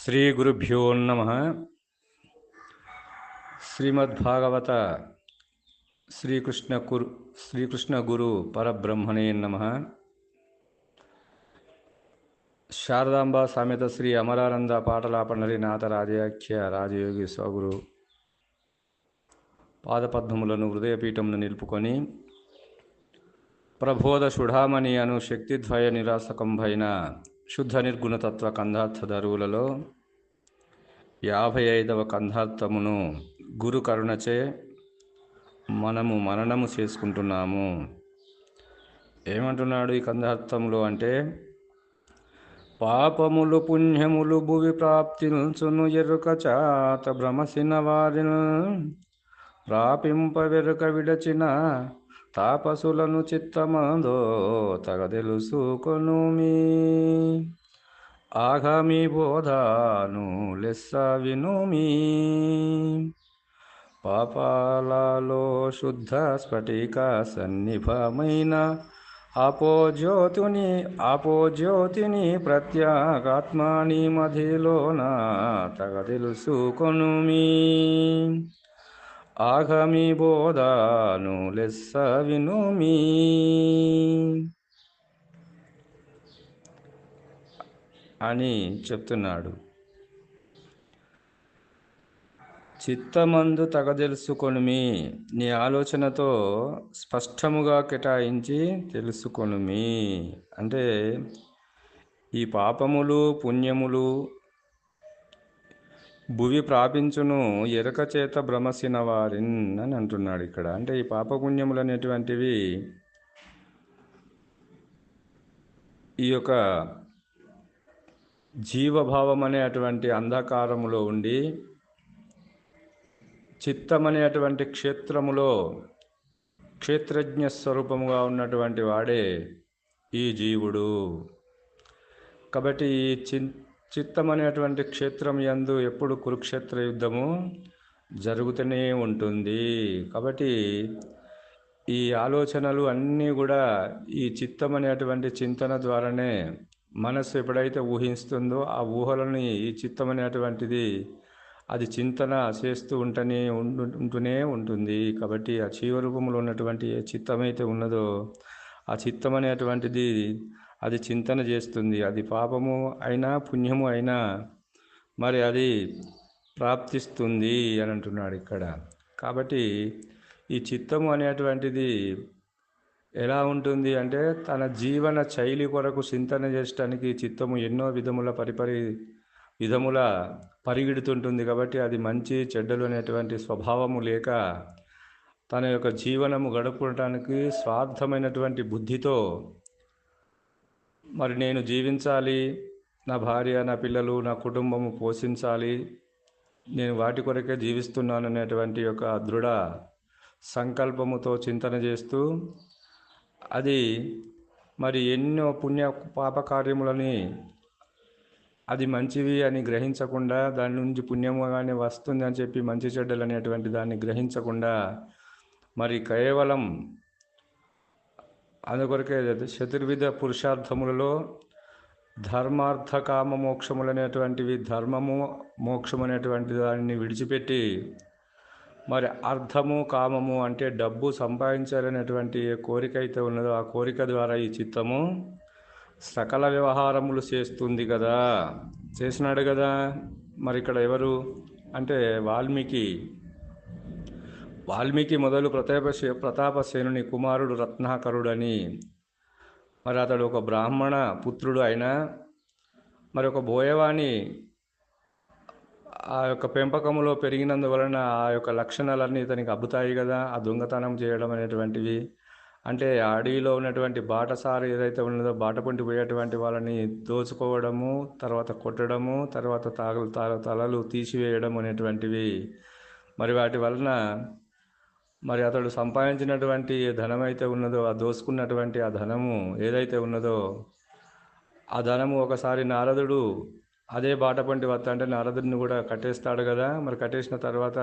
శ్రీ గురుభ్యో నమ. శ్రీమద్భాగవత శ్రీకృష్ణ కురు శ్రీకృష్ణ గురు పరబ్రహ్మణే నమ. శారదాంబ సమేత శ్రీ అమరానంద పాటలాపనరి నాథ రాజయాఖ్య రాజయోగి స్వగురు పాదపద్మములను హృదయపీఠమును నిలుపుకొని ప్రబోధ సుఢామణి అను శక్తిద్వయ నిరాసకంభైన శుద్ధ నిర్గుణతత్వ కంధార్థ దరువులలో యాభై ఐదవ కంధార్థమును గురు కరుణచే మనము మననము చేసుకుంటున్నాము. ఏమంటున్నాడు ఈ కందార్థంలో అంటే పాపములు పుణ్యములు భువి ప్రాప్తిల్చును ఎరుక చాత భ్రమసిన వారిను ప్రాపింప వెరుక విడచిన తాపసులను చిత్తమందో తగ తెలుసుకొను మీ. ఆగామి బోధాను లెస్స వినుమి పాపాలలో శుద్ధ స్ఫటిక సన్నిభమైన అపోజ్యోతిని అపోజ్యోతిని ప్రత్యాగాత్మాని మధిలోన తగ తెలుసుకొను మీ. ఆగమి బోధాను లెస్స వినుమి. అని చెప్తున్నాడు. చిత్తమందు తగదెలుసుకొనుమి నీ ఆలోచనతో స్పష్టముగా కేటాయించి తెలుసుకొనుమి. అంటే ఈ పాపములు పుణ్యములు భువి ప్రాపించును ఎరక చేత భ్రమసిన వారిన్ అని అంటున్నాడు ఇక్కడ. అంటే ఈ పాపపుణ్యములు అనేటువంటివి ఈ యొక్క జీవభావం అనేటువంటి అంధకారములో ఉండి చిత్తం అనేటువంటి క్షేత్రములో క్షేత్రజ్ఞ స్వరూపముగా ఉన్నటువంటి వాడే ఈ జీవుడు. కాబట్టి ఈ చి చిత్తం అనేటువంటి క్షేత్రం యందు ఎప్పుడు కురుక్షేత్ర యుద్ధము జరుగుతూనే ఉంటుంది. కాబట్టి ఈ ఆలోచనలు అన్నీ కూడా ఈ చిత్తం అనేటువంటి చింతన ద్వారానే మనస్సు ఎప్పుడైతే ఊహిస్తుందో ఆ ఊహలని ఈ చిత్తం అనేటువంటిది అది చింతన చేస్తూ ఉంటనే ఉంటూనే ఉంటుంది. కాబట్టి ఆ జీవరూపంలో ఉన్నటువంటి ఏ చిత్తమైతే ఉన్నదో ఆ చిత్తం అనేటువంటిది అది చింతన చేస్తుంది. అది పాపము అయినా పుణ్యము అయినా మరి అది ప్రాప్తిస్తుంది అని అంటున్నాడు ఇక్కడ. కాబట్టి ఈ చిత్తము అనేటువంటిది ఎలా ఉంటుంది అంటే తన జీవన శైలి కొరకు చింతన చేయడానికి చిత్తము ఎన్నో విధముల పరిపరి విధముల పరిగెడుతుంటుంది కాబట్టి అది మంచి చెడ్డలు అనేటువంటి స్వభావము లేక తన యొక్క జీవనము గడుపుకోవడానికి స్వార్థమైనటువంటి బుద్ధితో మరి నేను జీవించాలి నా భార్య నా పిల్లలు నా కుటుంబము పోషించాలి నేను వాటి కొరకే జీవిస్తున్నాను అనేటువంటి ఒక దృఢ సంకల్పముతో చింతన చేస్తూ అది మరి ఎన్నో పుణ్య పాపకార్యములని అది మంచివి అని గ్రహించకుండా దాని నుంచి పుణ్యముగానే వస్తుంది అని చెప్పి మంచి చెడ్డలు అనేటువంటి దాన్ని గ్రహించకుండా మరి కేవలం అందుకొరకే చతుర్విధ పురుషార్థములలో ధర్మార్థ కామ మోక్షములు అనేటువంటివి ధర్మము మోక్షము అనేటువంటి దానిని విడిచిపెట్టి మరి అర్థము కామము అంటే డబ్బు సంపాదించాలనేటువంటి ఏ కోరిక అయితే ఉన్నదో ఆ కోరిక ద్వారా ఈ చిత్తము సకల వ్యవహారములు చేస్తుంది కదా. చేసినాడు కదా మరి ఇక్కడ ఎవరు? అంటే వాల్మీకి వాల్మీకి మొదలు ప్రతాప ప్రతాపసేనుని కుమారుడు రత్నాకరుడని మరి అతడు ఒక బ్రాహ్మణ పుత్రుడు అయినా మరి ఒక బోయవాణి ఆ యొక్క పెంపకంలో పెరిగినందువలన ఆ యొక్క లక్షణాలన్నీ ఇతనికి అబ్బుతాయి కదా ఆ దొంగతనం చేయడం అనేటువంటివి. అంటే అడవిలో ఉన్నటువంటి బాటసారి ఏదైతే ఉన్నదో బాట పోయేటువంటి వాళ్ళని దోచుకోవడము తర్వాత కొట్టడము తర్వాత తాగలు తలలు తీసివేయడం అనేటువంటివి. మరి వాటి వలన మరి అతడు సంపాదించినటువంటి ధనం అయితే ఉన్నదో ఆ దోసుకున్నటువంటి ఆ ధనము ఏదైతే ఉన్నదో ఆ ధనము ఒకసారి నారదుడు అదే బాటపంటి వత్త అంటే నారదుడిని కూడా కట్టేస్తాడు కదా. మరి కట్టేసిన తర్వాత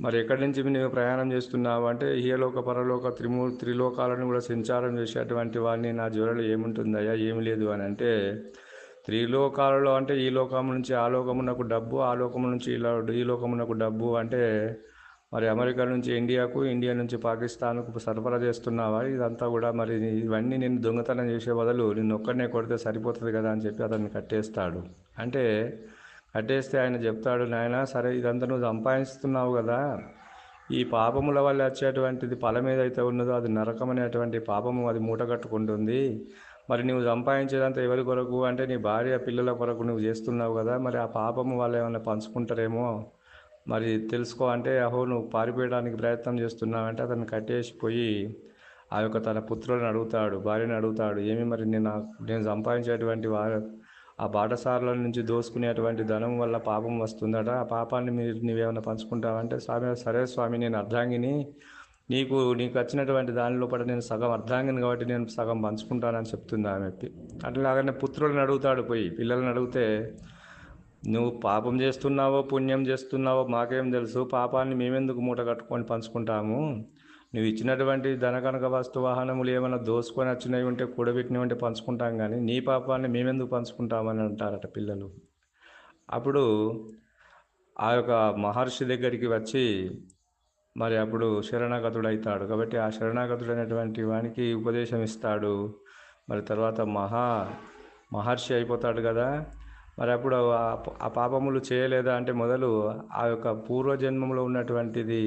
మరి ఎక్కడి నుంచి నువ్వు ప్రయాణం చేస్తున్నావు అంటే ఇహలోక పరలోక త్రిమూ త్రిలోకాలను కూడా సంచారం చేసేటువంటి వాడిని నా జ్వరలు ఏముంటుందయ్యా ఏమి లేదు అని అంటే త్రిలోకాలలో అంటే ఈ లోకం నుంచి ఆ లోకమునకు డబ్బు ఆ లోకం నుంచి ఇలా ఈ లోకమునకు డబ్బు అంటే మరి అమెరికా నుంచి ఇండియాకు ఇండియా నుంచి పాకిస్తాన్కు సరఫరా చేస్తున్నావా? ఇదంతా కూడా మరి ఇవన్నీ నేను దొంగతనం చేసే బదులు నిన్ను ఒక్కడనే కొడితే సరిపోతుంది కదా అని చెప్పి అతన్ని కట్టేస్తాడు. అంటే కట్టేస్తే ఆయన చెప్తాడు నాయన సరే ఇదంతా నువ్వు సంపాదిస్తున్నావు కదా. ఈ పాపముల వల్ల వచ్చేటువంటిది ఫలం ఏదైతే ఉన్నదో అది నరకం అనేటువంటి పాపము అది మూట కట్టుకుంటుంది. మరి నువ్వు సంపాదించేదంతా ఎవరి కొరకు? అంటే నీ భార్య పిల్లల కొరకు నువ్వు చేస్తున్నావు కదా. మరి ఆ పాపము వాళ్ళు ఏమైనా పంచుకుంటారేమో? మరి తెలుసుకో అంటే అహో నువ్వు పారిపోయడానికి ప్రయత్నం చేస్తున్నావంటే అతను కట్టేసిపోయి ఆ యొక్క తన పుత్రులను అడుగుతాడు భార్యను అడుగుతాడు. ఏమి మరి నేను నేను సంపాదించేటువంటి వారు ఆ బాటసారుల నుంచి దోసుకునేటువంటి ధనం వల్ల పాపం వస్తుందట. ఆ పాపాన్ని మీరు నీవేమైనా పంచుకుంటావంటే స్వామి సరే స్వామి నేను అర్ధాంగిని. నీకు నీకు వచ్చినటువంటి దానిలో లోపల నేను సగం అర్ధాంగిని కాబట్టి నేను సగం పంచుకుంటానని చెప్తుంది ఆమె. అట్లాగనే పుత్రులను అడుగుతాడు పోయి పిల్లల్ని అడిగితే నువ్వు పాపం చేస్తున్నావో పుణ్యం చేస్తున్నావో మాకేం తెలుసు. పాపాన్ని మేమెందుకు మూట కట్టుకొని పంచుకుంటాము? నువ్వు ఇచ్చినటువంటి ధనకనక వస్తు వాహనములు ఏమైనా దోసుకొని వచ్చినవి ఉంటే కూడబెట్టినవి ఉంటే పంచుకుంటాం కానీ నీ పాపాన్ని మేమెందుకు పంచుకుంటామని అంటారట పిల్లలు. అప్పుడు ఆ యొక్క మహర్షి దగ్గరికి వచ్చి మరి అప్పుడు శరణాగతుడు అవుతాడు కాబట్టి ఆ శరణాగతుడు అనేటువంటి వానికి ఉపదేశం ఇస్తాడు. మరి తర్వాత మహా మహర్షి అయిపోతాడు కదా. మరి అప్పుడు ఆ పాపములు చేయలేదా అంటే మొదలు ఆ యొక్క పూర్వజన్మంలో ఉన్నటువంటిది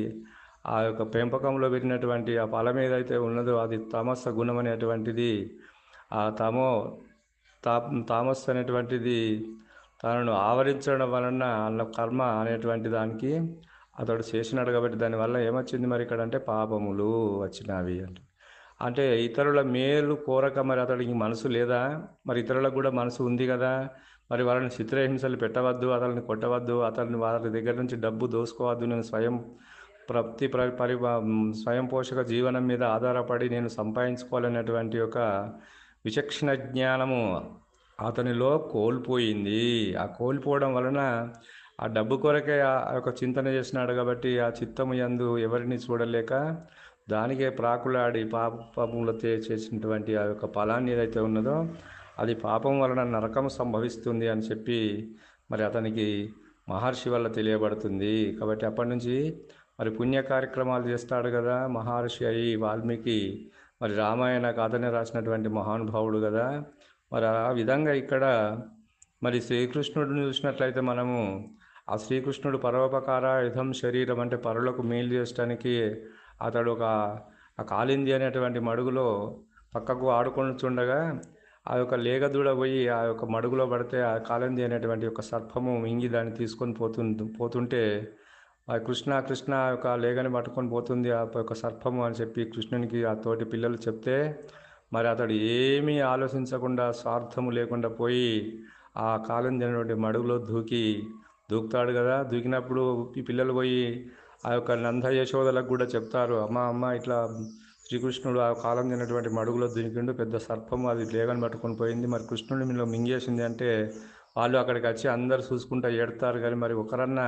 ఆ యొక్క పెంపకంలో పెట్టినటువంటి ఆ ఫలం ఏదైతే ఉన్నదో అది తామస గుణం అనేటువంటిది ఆ తమో తా తామస్ అనేటువంటిది తనను ఆవరించడం వలన అన్న కర్మ అనేటువంటి దానికి అతడు చేసినాడు కాబట్టి దానివల్ల ఏమొచ్చింది మరి ఇక్కడ అంటే పాపములు వచ్చినవి అంటే. అంటే ఇతరుల మేలు కోరక మరి అతడికి మనసు లేదా? మరి ఇతరులకు కూడా మనసు ఉంది కదా? మరి వాళ్ళని చిత్రహింసలు పెట్టవద్దు అతన్ని కొట్టవద్దు అతన్ని వాళ్ళ దగ్గర నుంచి డబ్బు దోసుకోవద్దు. నేను స్వయం ప్రతి పరి స్వయం పోషక జీవనం మీద ఆధారపడి నేను సంపాదించుకోవాలనేటువంటి ఒక విచక్షణ జ్ఞానము అతనిలో కోల్పోయింది. ఆ కోల్పోవడం వలన ఆ డబ్బు కొరకే ఆ యొక్క చింతన చేసినాడు కాబట్టి ఆ చిత్తము యందు ఎవరిని చూడలేక దానికే ప్రాకులాడి పాపములతో చేసినటువంటి ఆ యొక్క ఫలాన్ని ఏదైతే ఉన్నదో అది పాపం వలన నరకం సంభవిస్తుంది అని చెప్పి మరి అతనికి మహర్షి వల్ల తెలియబడుతుంది. కాబట్టి అప్పటి నుంచి మరి పుణ్య కార్యక్రమాలు చేస్తాడు కదా మహర్షి అయి వాల్మీకి. మరి రామాయణ కథని రాసినటువంటి మహానుభావుడు కదా. మరి ఆ విధంగా ఇక్కడ మరి శ్రీకృష్ణుడిని చూసినట్లయితే మనము ఆ శ్రీకృష్ణుడు పరోపకార యుధం శరీరం అంటే పరులకు మేలు చేయడానికి అతడు ఒక ఆ కాలింది అనేటువంటి మడుగులో పక్కకు ఆడుకుంటుండగా ఆ యొక్క లేగదూడ పోయి ఆ యొక్క మడుగులో పడితే ఆ కాలంది అనేటువంటి ఒక సర్పము మింగి దాన్ని తీసుకొని పోతు పోతుంటే ఆ కృష్ణ కృష్ణ యొక్క లేగని పట్టుకొని పోతుంది ఆ యొక్క సర్పము అని చెప్పి కృష్ణునికి ఆ తోటి పిల్లలు చెప్తే మరి అతడు ఏమీ ఆలోచించకుండా స్వార్థము లేకుండా పోయి ఆ కాలం అనేటువంటి మడుగులో దూకి దూకుతాడు కదా. దూకినప్పుడు ఈ పిల్లలు పోయి ఆ యొక్క నంద యశోదలకు కూడా చెప్తారు అమ్మ అమ్మ ఇట్లా శ్రీకృష్ణుడు ఆ కాలం తిన్నటువంటి మడుగులో దునికిండు పెద్ద సర్పం అది లేగని పట్టుకొని పోయింది. మరి కృష్ణుడు మీలో మింగేసింది అంటే వాళ్ళు అక్కడికి వచ్చి అందరు చూసుకుంటూ ఏడతారు. కానీ మరి ఒకరన్నా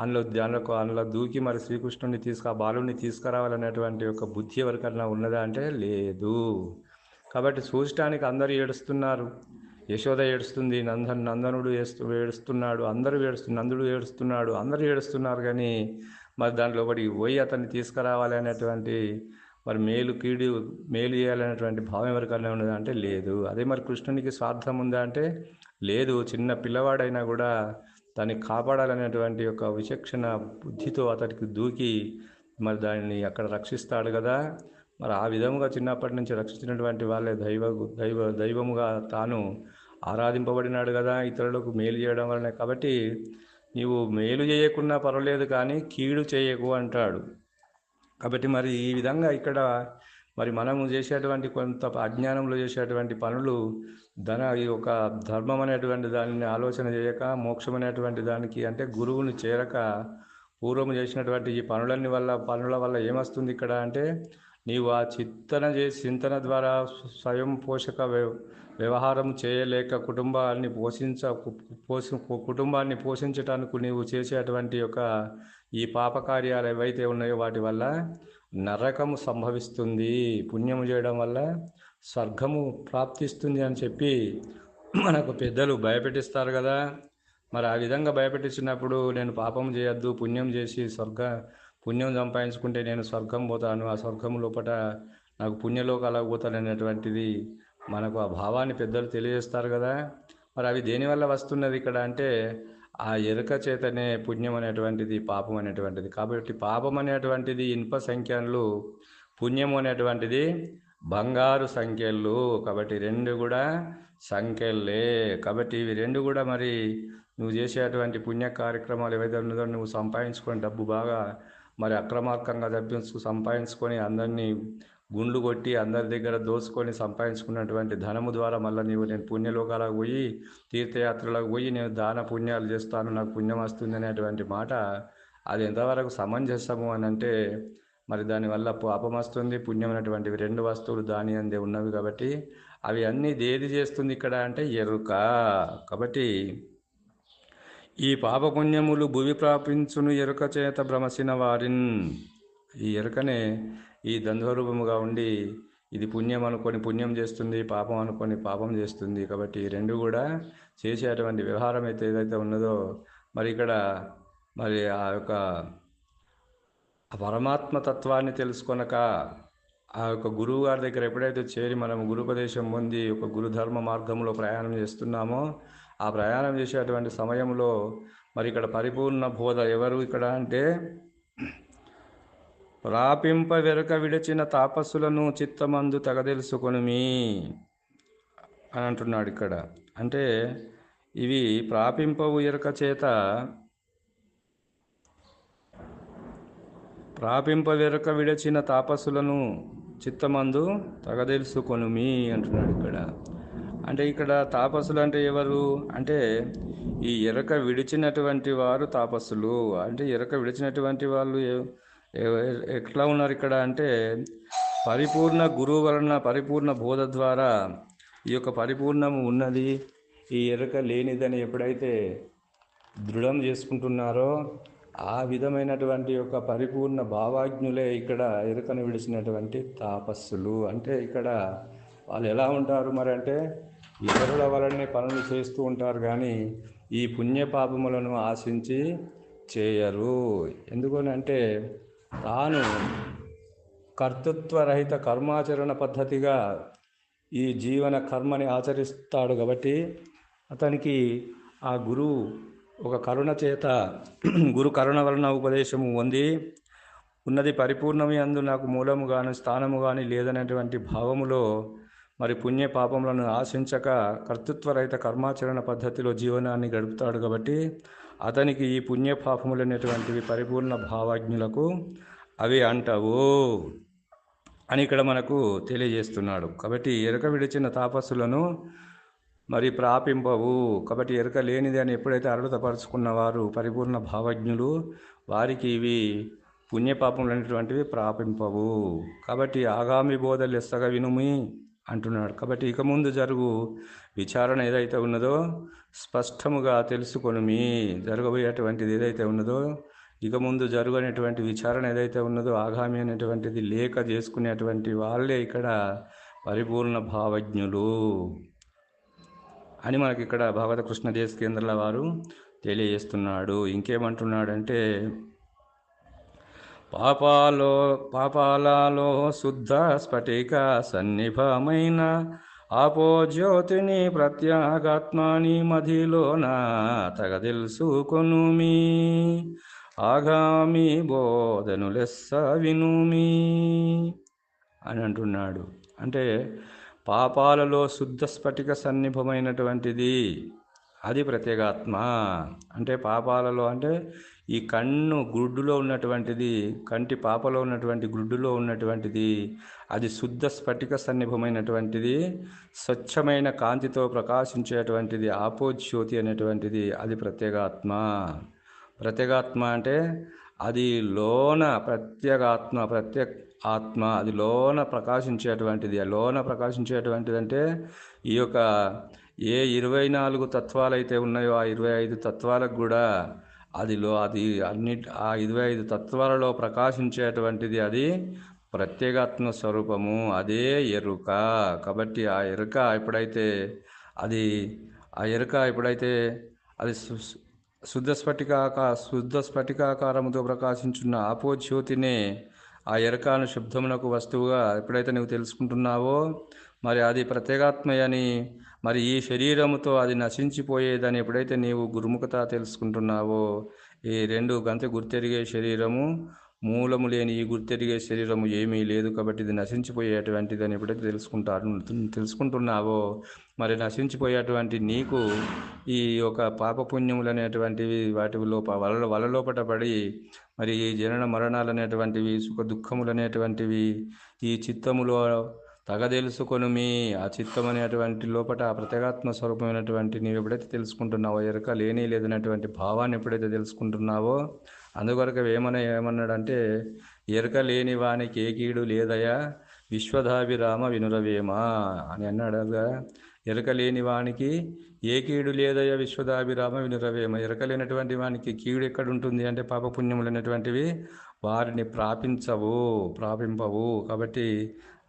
అందులో దానిలో అందులో దూకి మరి శ్రీకృష్ణుడిని తీసుకు ఆ బాలుని తీసుకురావాలనేటువంటి ఒక బుద్ధి ఎవరికన్నా ఉన్నదా అంటే లేదు. కాబట్టి చూడటానికి అందరూ ఏడుస్తున్నారు. యశోద ఏడుస్తుంది నందన్ నందనుడు ఏస్తు ఏడుస్తున్నాడు అందరూ ఏడుస్తు నందుడు ఏడుస్తున్నాడు అందరూ ఏడుస్తున్నారు. కానీ మరి దాంట్లో ఒకటి పోయి అతన్ని తీసుకురావాలి అనేటువంటి మరి మేలు కీడు మేలు చేయాలనేటువంటి భావం ఎవరికైనా ఉన్నదా అంటే లేదు. అదే మరి కృష్ణునికి స్వార్థం ఉందా అంటే లేదు. చిన్న పిల్లవాడైనా కూడా దాన్ని కాపాడాలనేటువంటి ఒక విచక్షణ బుద్ధితో అతడికి దూకి మరి దానిని అక్కడ రక్షిస్తాడు కదా. మరి ఆ విధముగా చిన్నప్పటి నుంచి రక్షించినటువంటి వాళ్ళే దైవ దైవ దైవముగా తాను ఆరాధింపబడినాడు కదా. ఇతరులకు మేలు చేయడం వలన కాబట్టి నీవు మేలు చేయకున్నా పర్వాలేదు కానీ కీడు చేయకు అంటాడు. కాబట్టి మరి ఈ విధంగా ఇక్కడ మరి మనము చేసేటువంటి కొంత అజ్ఞానంలో చేసేటువంటి పనులు ధన ఈ ఒక ధర్మం అనేటువంటి దానిని ఆలోచన చేయక మోక్షం అనేటువంటి దానికి అంటే గురువుని చేరక పూర్వం చేసినటువంటి ఈ పనులన్నీ వల్ల పనుల వల్ల ఏమొస్తుంది ఇక్కడ అంటే నీవు ఆ చింతన చేసి చింతన ద్వారా స్వయం పోషక వ్యవహారం చేయలేక కుటుంబాన్ని పోషించ పోషి కుటుంబాన్ని పోషించటానికి నీవు చేసేటువంటి ఒక ఈ పాపకార్యాలు ఏవైతే ఉన్నాయో వాటి వల్ల నరకము సంభవిస్తుంది పుణ్యము చేయడం వల్ల స్వర్గము ప్రాప్తిస్తుంది అని చెప్పి మనకు పెద్దలు భయపెట్టిస్తారు కదా. మరి ఆ విధంగా భయపెట్టించినప్పుడు నేను పాపం చేయొద్దు పుణ్యం చేసి స్వర్గ పుణ్యం సంపాదించుకుంటే నేను స్వర్గం పోతాను ఆ స్వర్గం లోపల నాకు పుణ్యలోకాలకు పోతాను అనేటువంటిది మనకు ఆ భావాన్ని పెద్దలు తెలియజేస్తారు కదా. మరి అవి దేనివల్ల వస్తున్నది ఇక్కడ అంటే ఆ ఎరుక చేతనే పుణ్యం అనేటువంటిది పాపం అనేటువంటిది. కాబట్టి పాపం అనేటువంటిది ఇనుప సంఖ్యలు పుణ్యం అనేటువంటిది బంగారు సంఖ్యలు. కాబట్టి రెండు కూడా సంఖ్యలే. కాబట్టి ఇవి రెండు కూడా మరి నువ్వు చేసేటువంటి పుణ్య కార్యక్రమాలు ఏవైతే ఉన్నదో నువ్వు సంపాదించుకొని డబ్బు బాగా మరి అక్రమార్కంగా డబ్బు సంపాదించుకొని అందరినీ గుండ్లు కొట్టి అందరి దగ్గర దోసుకొని సంపాదించుకున్నటువంటి ధనము ద్వారా మళ్ళీ నీవు నేను పుణ్యలోకాలకు పోయి తీర్థయాత్రలకు పోయి నేను దాన పుణ్యాలు చేస్తాను నాకు పుణ్యం వస్తుంది అనేటువంటి మాట అది ఎంతవరకు సమంజసము అని అంటే మరి దానివల్ల పాపం వస్తుంది పుణ్యం అనేటువంటివి రెండు వస్తువులు దాని అందే ఉన్నవి కాబట్టి అవి అన్నీ దేది చేస్తుంది ఇక్కడ అంటే ఎరుక. కాబట్టి ఈ పాపపుణ్యములు భువి ప్రాపించును ఎరుక చేత భ్రమసిన వారిన్. ఈ ఎరుకనే ఈ ద్వంద్వరూపముగా ఉండి ఇది పుణ్యం అనుకొని పుణ్యం చేస్తుంది పాపం అనుకొని పాపం చేస్తుంది. కాబట్టి ఈ రెండు కూడా చేసేటువంటి వ్యవహారం అయితే ఏదైతే ఉన్నదో మరి ఇక్కడ మరి ఆ యొక్క పరమాత్మతత్వాన్ని పరమాత్మ తత్వాన్ని తెలుసుకొనక ఆ యొక్క గురువు గారి దగ్గర ఎప్పుడైతే చేరి మనం గురుపదేశం పొంది ఒక గురుధర్మ మార్గంలో ప్రయాణం చేస్తున్నామో ఆ ప్రయాణం చేసేటువంటి సమయంలో మరి ఇక్కడ పరిపూర్ణ బోధ ఎవరు ఇక్కడ అంటే ప్రాపింప వెరక విడిచిన తాపస్సులను చిత్తమందు తగదెలుసుకొనిమి అని అంటున్నాడు ఇక్కడ. అంటే ఇవి ప్రాపింపవు ఎరుక చేత ప్రాపింప వెరక విడచిన తాపస్సులను చిత్తమందు తగదెలుసుకొనుమి అంటున్నాడు ఇక్కడ. అంటే ఇక్కడ తాపస్సులు అంటే ఎవరు? అంటే ఈ ఎరక విడిచినటువంటి వారు తాపస్సులు. అంటే ఎరక విడిచినటువంటి వాళ్ళు ఎట్లా ఉన్నారు ఇక్కడ అంటే పరిపూర్ణ గురువు వలన పరిపూర్ణ బోధ ద్వారా ఈ యొక్క పరిపూర్ణము ఉన్నది ఈ ఎరుక లేనిదని ఎప్పుడైతే దృఢం చేసుకుంటున్నారో ఆ విధమైనటువంటి యొక్క పరిపూర్ణ భావాజ్ఞులే ఇక్కడ ఎరుకను విడిచినటువంటి తాపస్సులు. అంటే ఇక్కడ వాళ్ళు ఎలా ఉంటారు మరి అంటే ఇతరుల వలనే పనులు చేస్తూ ఉంటారు కానీ ఈ పుణ్యపాపములను ఆశించి చేయరు. ఎందుకనంటే తాను కర్తృత్వరహిత కర్మాచరణ పద్ధతిగా ఈ జీవన కర్మని ఆచరిస్తాడు కాబట్టి అతనికి ఆ గురువు ఒక కరుణ చేత గురు కరుణ వలన ఉపదేశము ఉంది ఉన్నది పరిపూర్ణమి అందు నాకు మూలము గాని స్థానము గాని లేదనేటువంటి భావములో మరి పుణ్య పాపములను ఆశించక కర్తృత్వరహిత కర్మాచరణ పద్ధతిలో జీవనాన్ని గడుపుతాడు కాబట్టి అతనికి ఈ పుణ్యపాపములు అనేటువంటివి పరిపూర్ణ భావాజ్ఞులకు అవి అంటవు అని ఇక్కడ మనకు తెలియజేస్తున్నాడు. కాబట్టి ఎరక విడిచిన తాపస్సులను మరి ప్రాపింపవు. కాబట్టి ఎరక లేనిది అని ఎప్పుడైతే అర్హతపరుచుకున్న వారు పరిపూర్ణ భావజ్ఞులు వారికి ఇవి పుణ్యపాపములు అనేటువంటివి ప్రాపింపవు. కాబట్టి ఆగామి బోధలు ఎస్తగా వినుమి. అంటున్నాడు. కాబట్టి ఇక ముందు జరుగు. విచారణ ఏదైతే ఉన్నదో స్పష్టముగా తెలుసుకొనుమి జరగబోయేటువంటిది ఏదైతే ఉన్నదో ఇక ముందు జరుగనేటువంటి విచారణ ఏదైతే ఉన్నదో ఆగామి అనేటువంటిది లేక చేసుకునేటువంటి వాళ్ళే ఇక్కడ పరిపూర్ణ భావజ్ఞులు అని మనకి ఇక్కడ భగవత కృష్ణ దేశ కేంద్రాల వారు తెలియజేస్తున్నాడు. ఇంకేమంటున్నాడంటే పాపాలో పాపాలలో శుద్ధ స్ఫటిక సన్నిభమైన ఆపోజ్యోతిని ప్రత్యాగాత్మాని మధిలోన తగ ఆగామి బోధను లెస్స వినుమి. అని అంటున్నాడు. అంటే పాపాలలో శుద్ధ స్ఫటిక సన్నిభమైనటువంటిది అది ప్రత్యేగాత్మ. అంటే పాపాలలో అంటే ఈ కన్ను గుడ్డులో ఉన్నటువంటిది కంటి పాపలో ఉన్నటువంటి గుడ్డులో ఉన్నటువంటిది అది శుద్ధ స్ఫటిక సన్నిభమైనటువంటిది స్వచ్ఛమైన కాంతితో ప్రకాశించేటువంటిది ఆపోజ్యోతి అనేటువంటిది అది ప్రత్యేగాత్మ. ప్రత్యేగాత్మ అంటే అది లోన ప్రత్యేగాత్మ ప్రత్యేక ఆత్మ అది లోన ప్రకాశించేటువంటిది. ఆ లోన ప్రకాశించేటువంటిది అంటే ఈ యొక్క ఏ ఇరవై నాలుగు తత్వాలు అయితే ఉన్నాయో ఆ ఇరవై ఐదు తత్వాలకు కూడా అదిలో అది అన్ని ఆ ఇరవై ఐదు తత్వాలలో ప్రకాశించేటువంటిది అది ప్రత్యేగాత్మ స్వరూపము అదే ఎరుక. కాబట్టి ఆ ఎరుక ఎప్పుడైతే అది ఆ ఎరుక ఎప్పుడైతే అది శుద్ధ స్ఫటికాక శుద్ధ స్ఫటికాకారముతో ప్రకాశించున్న ఆపోజ్యోతినే ఆ ఎరకాను శబ్దమునకు వస్తువుగా ఎప్పుడైతే నువ్వు తెలుసుకుంటున్నావో మరి అది ప్రత్యేగాత్మయని మరి ఈ శరీరముతో అది నశించిపోయేదని ఎప్పుడైతే నీవు గురుముఖత తెలుసుకుంటున్నావో ఈ రెండు గంత గుర్తెరిగే శరీరము మూలము లేని ఈ గుర్తెరిగే శరీరము ఏమీ లేదు కాబట్టి ఇది నశించిపోయేటువంటిదని ఎప్పుడైతే తెలుసుకుంటారు తెలుసుకుంటున్నావో మరి నశించిపోయేటువంటి నీకు ఈ యొక్క పాపపుణ్యములు అనేటువంటివి వాటి లోప వల వలలోపట పడి మరి ఈ జనన మరణాలు అనేటువంటివి సుఖ దుఃఖములు అనేటువంటివి ఈ చిత్తములో తగదెలుసుకొని మీ ఆ చిత్తం అనేటువంటి లోపల ఆ ప్రత్యేగాత్మ స్వరూపమైనటువంటి నీవు ఎప్పుడైతే తెలుసుకుంటున్నావో ఎరక లేని లేదనేటువంటి భావాన్ని ఎప్పుడైతే తెలుసుకుంటున్నావో అందుకొరకు ఏమన్నా ఏమన్నాడంటే ఎరక లేని వానికి ఏ కీడు లేదయా? విశ్వధాభిరామ వినురవేమ అని అన్నాడు కదా. ఎరక లేని వానికి ఏ కీడు లేదయ్యా విశ్వదాభిరామ వినురవేమ. ఎరక లేనటువంటి వానికి కీడు ఎక్కడ ఉంటుంది అంటే పాపపుణ్యములు అనేటువంటివి వారిని ప్రాపించవు ప్రాపింపవు. కాబట్టి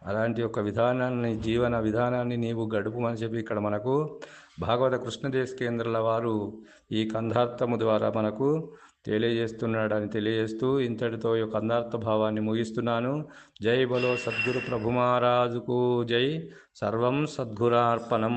అలాంటి యొక్క విధానాన్ని జీవన విధానాన్ని నీవు గడుపుమని చెప్పి ఇక్కడ మనకు భాగవత కృష్ణదేశ కేంద్రాల వారు ఈ కందార్థము ద్వారా మనకు తెలియజేస్తున్నాడని తెలియజేస్తూ ఇంతటితో ఈ కందార్థ భావాన్ని ముగిస్తున్నాను. జై బలో సద్గురు ప్రభు మహారాజుకు జై. సర్వం సద్గురార్పణం.